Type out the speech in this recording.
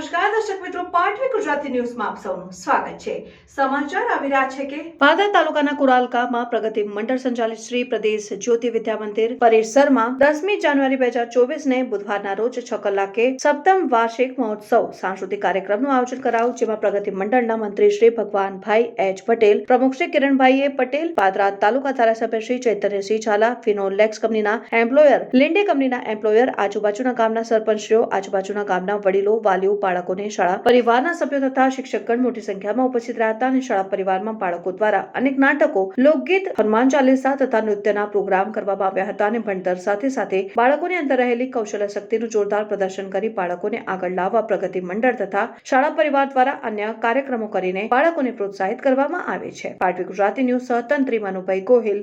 નમસ્કાર, દર્શક મિત્રો, પાટવી ગુજરાતી ન્યૂઝમાં આપ સૌનું સ્વાગત છે. સમાચાર આવી રહ્યા છે કે પાદર તાલુકાના કુરાલકામાં પ્રગતિ મંડળ સંચાલિત શ્રી પ્રદેશ જ્યોતિ વિદ્યા મંદિર પરિસરમાં દસમી જાન્યુઆરી બે હજાર ચોવીસ ને બુધવારના રોજ છ કલાકે સપ્તમ વાર્ષિક મહોત્સવ સાંસ્કૃતિક કાર્યક્રમનું આયોજન કરાયું, જેમાં પ્રગતિ મંડળના મંત્રી શ્રી ભગવાનભાઈ એચ પટેલ, પ્રમુખ શ્રી કિરણભાઈએ પટેલ, પાદરા તાલુકા ધારાસભ્ય શ્રી ચૈતન્યસિંહ ઝાલા, ફિનોલેક્સ કંપનીના એમ્પ્લોયર લિન્ડે કંપનીના એમ્પ્લોયર, આજુબાજુના ગામના સરપંચશ્રીઓ, આજુબાજુના ગામના વડીલો, વાલીઓ બાળકોને શાળા પરિવારના સભ્યો તથા શિક્ષકગણ મોટી સંખ્યામાં ઉપસ્થિત રહ્યા હતા અને શાળા પરિવારમાં બાળકો દ્વારા અનેક નાટકો, લોકગીત, હનુમાન ચાલીસા તથા નૃત્યના પ્રોગ્રામ કરવામાં આવ્યા હતા અને ભણતર સાથે સાથે બાળકોની અંદર રહેલી કૌશલ્ય શક્તિનું જોરદાર પ્રદર્શન કરી બાળકોને આગળ લાવવા પ્રગતિ મંડળ તથા શાળા પરિવાર દ્વારા અન્ય કાર્યક્રમો કરીને બાળકોને પ્રોત્સાહિત કરવામાં આવે છે. પાટવી ગુજરાતી ન્યૂઝ સહતંત્રી મનુભાઈ ગોહિલ.